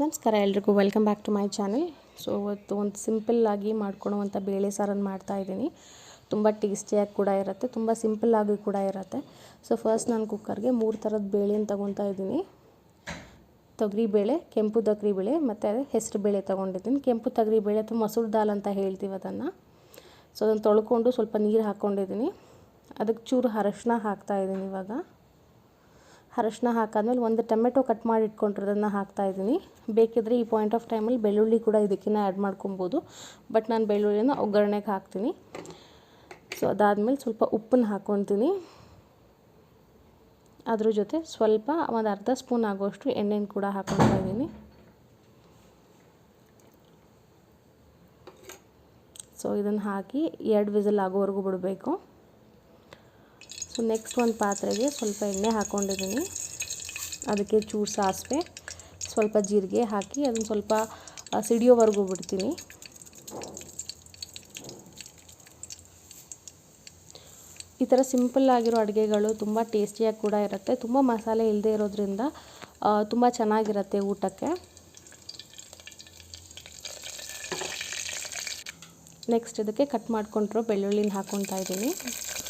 ನಮಸ್ಕಾರ ಎಲ್ರಿಗೂ welcome back to my channel so ಇವತ್ತು ಒಂದು ಸಿಂಪಲ್ಲಾಗಿ ಮಾಡ್ಕೊಳುವಂಥ ಬೇಳೆ ಸಾರನ್ನು ಮಾಡ್ತಾಯಿದ್ದೀನಿ ತುಂಬ ಟೇಸ್ಟಿಯಾಗಿ ಕೂಡ ಇರುತ್ತೆ, ತುಂಬ ಸಿಂಪಲ್ಲಾಗಿ ಕೂಡ ಇರುತ್ತೆ. ಸೊ ಫಸ್ಟ್ ನಾನು ಕುಕ್ಕರ್ಗೆ ಮೂರು ಥರದ ಬೇಳೆನ ತೊಗೊತಾ ಇದ್ದೀನಿ. ತೊಗರಿಬೇಳೆ ಕೆಂಪು ತೊಗರಿಬೇಳೆ ಮತ್ತು ಹೆಸರು ಬೇಳೆ ತೊಗೊಂಡಿದ್ದೀನಿ. ಕೆಂಪು ತೊಗರಿಬೇಳೆ ಅಥವಾ ಮೊಸರು ದಾಲ್ ಅಂತ ಹೇಳ್ತೀವಿ ಅದನ್ನು. ಸೊ ಅದನ್ನು ತೊಳ್ಕೊಂಡು ಸ್ವಲ್ಪ ನೀರು ಹಾಕ್ಕೊಂಡಿದ್ದೀನಿ ಅದಕ್ಕೆ ಚೂರು ಅರಶಿನ ಹಾಕ್ತಾಯಿದ್ದೀನಿ ಇವಾಗ. ಅರಶಿನ ಹಾಕಾದ್ಮೇಲೆ ಒಂದು ಟೊಮೆಟೊ ಕಟ್ ಮಾಡಿ ಇಟ್ಕೊಂಡಿರೋದನ್ನು ಹಾಕ್ತಾಯಿದ್ದೀನಿ ಬೇಕಿದ್ರೆ ಈ ಪಾಯಿಂಟ್ ಆಫ್ ಟೈಮಲ್ಲಿ ಬೆಳ್ಳುಳ್ಳಿ ಕೂಡ ಇದಕ್ಕಿನ್ನ ಆ್ಯಡ್ ಮಾಡ್ಕೊಬೋದು. ಬಟ್ ನಾನು ಬೆಳ್ಳುಳ್ಳಿನ ಒಗ್ಗರಣೆಗೆ ಹಾಕ್ತೀನಿ. ಸೊ ಅದಾದಮೇಲೆ ಸ್ವಲ್ಪ ಉಪ್ಪನ್ನು ಹಾಕ್ಕೊತೀನಿ ಅದ್ರ ಜೊತೆ ಸ್ವಲ್ಪ ಒಂದು ಅರ್ಧ ಸ್ಪೂನ್ ಆಗೋಷ್ಟು ಎಣ್ಣೆನ ಕೂಡ ಹಾಕ್ಕೊತಾ ಇದ್ದೀನಿ. ಸೊ ಇದನ್ನು ಹಾಕಿ ಎರಡು ವಿಸಲ್ ಆಗೋವರೆಗೂ ಬಿಡಬೇಕು. ಸೊ ನೆಕ್ಸ್ಟ್ ಒಂದು ಪಾತ್ರೆಗೆ ಸ್ವಲ್ಪ ಎಣ್ಣೆ ಹಾಕ್ಕೊಂಡಿದ್ದೀನಿ ಅದಕ್ಕೆ ಚೂರು ಸಾಸಿವೆ, ಸ್ವಲ್ಪ ಜೀರಿಗೆ ಹಾಕಿ ಅದನ್ನು ಸ್ವಲ್ಪ ಸಿಡಿಯೋವರೆಗೂ ಬಿಡ್ತೀನಿ. ಈ ಥರ ಸಿಂಪಲ್ ಆಗಿರೋ ಅಡುಗೆಗಳು ತುಂಬ ಟೇಸ್ಟಿಯಾಗಿ ಕೂಡ ಇರುತ್ತೆ. ತುಂಬ ಮಸಾಲೆ ಇಲ್ಲದೆ ಇರೋದ್ರಿಂದ ತುಂಬ ಚೆನ್ನಾಗಿರುತ್ತೆ ಊಟಕ್ಕೆ. ನೆಕ್ಸ್ಟ್ ಇದಕ್ಕೆ ಕಟ್ ಮಾಡ್ಕೊಂಡಿರೋ ಬೆಳ್ಳುಳ್ಳಿನ ಹಾಕ್ಕೊತಾ ಇದ್ದೀನಿ.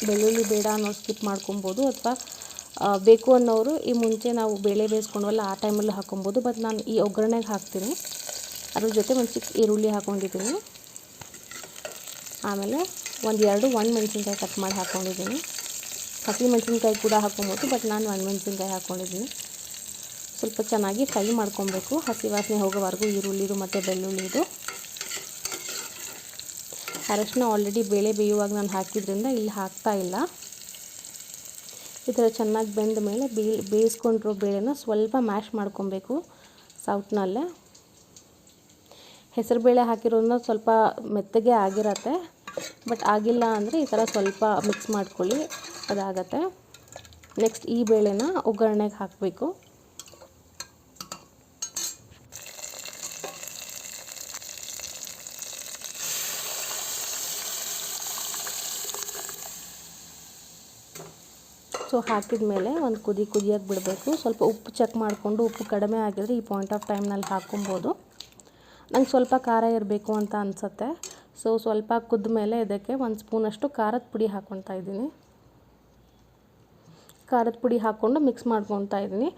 ಬೆಳ್ಳುಳ್ಳಿ ಬೇಡ ಅನ್ನೋರು ಸ್ಕಿಪ್ ಮಾಡ್ಕೊಬೋದು ಅಥವಾ ಬೇಕು ಅನ್ನೋರು ಈ ಮುಂಚೆ ನಾವು ಬೇಳೆ ಬೇಯಿಸ್ಕೊಂಡ್ವಲ್ಲ ಆ ಟೈಮಲ್ಲೂ ಹಾಕ್ಕೊಬೋದು ಬಟ್ ನಾನು ಈ ಒಗ್ಗರಣೆಗೆ ಹಾಕ್ತೀನಿ. ಅದ್ರ ಜೊತೆ ಒಂದು ಚಿಕ್ಕ ಈರುಳ್ಳಿ ಹಾಕ್ಕೊಂಡಿದ್ದೀನಿ ಆಮೇಲೆ ಒಂದು ಎರಡು ಮೆಣಸಿನ್ಕಾಯಿ ಕಟ್ ಮಾಡಿ ಹಾಕ್ಕೊಂಡಿದ್ದೀನಿ ಹಸಿ ಮೆಣಸಿನ್ಕಾಯಿ ಕೂಡ ಹಾಕ್ಕೊಬೋದು ಬಟ್ ನಾನು ಮೆಣಸಿನ್ಕಾಯಿ ಹಾಕ್ಕೊಂಡಿದ್ದೀನಿ ಸ್ವಲ್ಪ ಚೆನ್ನಾಗಿ ಫ್ರೈ ಮಾಡ್ಕೊಬೇಕು ಹಸಿ ವಾಸನೆ ಹೋಗೋವರೆಗೂ ಈರುಳ್ಳಿದು ಮತ್ತು ಬೆಳ್ಳುಳ್ಳಿದು. ಅರಶಿನ ಆಲ್ರೆಡಿ ಬೇಳೆ ಬೇಯುವಾಗ ನಾನು ಹಾಕಿದ್ರಿಂದ ಇಲ್ಲಿ ಹಾಕ್ತಾ ಇಲ್ಲ. ಈ ಥರ ಚೆನ್ನಾಗಿ ಬೆಂದ ಮೇಲೆ ಬೇ, ಬೇಯಿಸ್ಕೊಂಡಿರೋ ಬೇಳೆನ ಸ್ವಲ್ಪ ಮ್ಯಾಶ್ ಮಾಡ್ಕೊಬೇಕು ಸೌಟ್ನಲ್ಲೇ ಹೆಸರುಬೇಳೆ ಹಾಕಿರೋದನ್ನ ಸ್ವಲ್ಪ ಮೆತ್ತಗೆ ಆಗಿರತ್ತೆ ಬಟ್ ಆಗಿಲ್ಲ ಅಂದರೆ ಈ ಥರ ಸ್ವಲ್ಪ ಮಿಕ್ಸ್ ಮಾಡ್ಕೊಳ್ಳಿ, ಅದಾಗತ್ತೆ. ನೆಕ್ಸ್ಟ್ ಈ ಬೇಳೆನ ಒಗ್ಗರಣೆಗೆ ಹಾಕಬೇಕು. ಸೊ ಹಾಕಿದ ಮೇಲೆ ಒಂದು ಕುದಿ ಕುದಿಯೋಕೆ ಬಿಡಬೇಕು. ಸ್ವಲ್ಪ ಉಪ್ಪು ಚೆಕ್ ಮಾಡಿಕೊಂಡು ಉಪ್ಪು ಕಡಿಮೆ ಆಗಿದ್ರೆ ಈ ಪಾಯಿಂಟ್ ಆಫ್ ಟೈಮ್ನಲ್ಲಿ ಹಾಕ್ಕೊಬೋದು. ನಂಗೆ ಸ್ವಲ್ಪ ಖಾರ ಇರಬೇಕು ಅಂತ ಅನಿಸುತ್ತೆ. ಸೊ ಸ್ವಲ್ಪ ಕುದ್ದ ಮೇಲೆ ಇದಕ್ಕೆ ಒಂದು ಸ್ಪೂನಷ್ಟು ಖಾರದ ಪುಡಿ ಹಾಕ್ಕೊತಾ ಇದ್ದೀನಿ. ಖಾರದ ಪುಡಿ ಹಾಕ್ಕೊಂಡು ಮಿಕ್ಸ್ ಮಾಡ್ಕೊತಾ ಇದ್ದೀನಿ.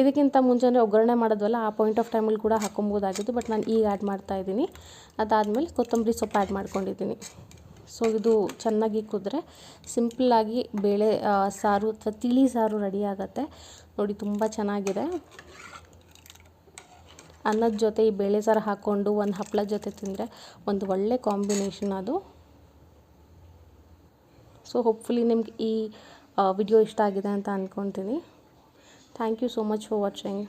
ಇದಕ್ಕಿಂತ ಮುಂಚೆನೇ ಒಗ್ಗರಣೆ ಮಾಡೋದಲ್ಲ ಆ ಪಾಯಿಂಟ್ ಆಫ್ ಟೈಮಲ್ಲಿ ಕೂಡ ಹಾಕೊಬೋದಾಗಿತ್ತು ಬಟ್ ನಾನು ಈಗ ಆ್ಯಡ್ ಮಾಡ್ತಾಯಿದ್ದೀನಿ ಅದಾದಮೇಲೆ ಕೊತ್ತಂಬರಿ ಸೊಪ್ಪು ಆ್ಯಡ್ ಮಾಡ್ಕೊಂಡಿದ್ದೀನಿ. ಸೊ ಇದು ಚೆನ್ನಾಗಿ ಕುದ್ರೆ ಸಿಂಪಲ್ಲಾಗಿ ಬೇಳೆ ಸಾರು ಅಥವಾ ತಿಳಿ ಸಾರು ರೆಡಿ ಆಗುತ್ತೆ. ನೋಡಿ, ತುಂಬ ಚೆನ್ನಾಗಿದೆ. ಅನ್ನದ ಜೊತೆ ಈ ಬೇಳೆ ಸಾರು ಹಾಕ್ಕೊಂಡು ಒಂದು ಹಪ್ಪಳ ಜೊತೆ ತಿಂದರೆ ಒಂದು ಒಳ್ಳೆ ಕಾಂಬಿನೇಷನ್ ಅದು. ಸೊ ಹೋಪ್ಫುಲಿ ನಿಮ್ಗೆ ಈ ವಿಡಿಯೋ ಇಷ್ಟ ಆಗಿದೆ ಅಂತ ಅಂದ್ಕೊತೀನಿ thank you so much for watching